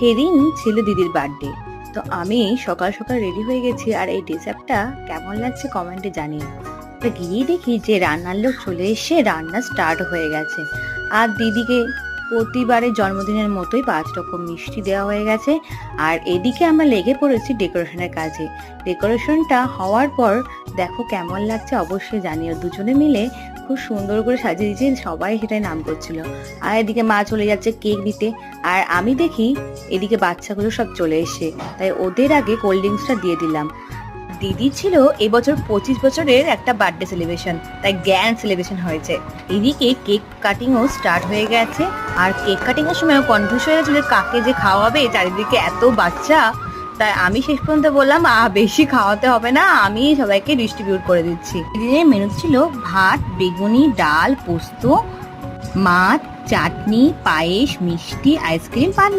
সেদিন ছিল দিদির বার্থডে তো আমি সকাল সকাল রেডি হয়ে গেছি আর এই ড্রেসআপটা কেমন লাগছে কমেন্টে জানিয়ে তো গিয়ে দেখি যে রান্নার লোক চলে এসে রান্না স্টার্ট হয়ে গেছে। আর দিদিকে প্রতিবারের জন্মদিনের মতোই পাঁচ রকম মিষ্টি দেওয়া হয়ে গেছে। আর এদিকে আমরা লেগে পড়েছি ডেকোরেশনের কাজে। ডেকোরেশনটা হওয়ার পর দেখো কেমন লাগছে অবশ্যই জানিও। দুজনে মিলে খুব সুন্দর করে সাজিয়ে দিয়েছে সবাই সেটাই নাম করছিল। আর এদিকে মা চলে যাচ্ছে কেক দিতে। আর আমি দেখি এদিকে বাচ্চাগুলো সব চলে এসে তাই ওদের আগে কোল্ড ড্রিঙ্কসটা দিয়ে দিলাম। দিদি ছিল এবছর পঁচিশ বছরের একটা বার্থডে সেলিব্রেশন তাই গ্র্যান্ড সেলিব্রেশন হয়েছে। এদিকে কেক কাটিংও স্টার্ট হয়ে গেছে। আর কেক কাটিংয়ের সময় কনফিউজ হয়ে গেছিল কাকে যে খাওয়াবে, চারিদিকে এত বাচ্চা। তাই আমি শেষ পর্যন্ত বললাম বেশি খাওয়াতে হবে না, আমি সবাইকে ডিস্ট্রিবিউট করে দিচ্ছি। দিনের মেনু ছিল ভাত, বেগুনি, ডাল, পোস্ত, মাছ, চাটনি, পায়েস, মিষ্টি আইসক্রিম পান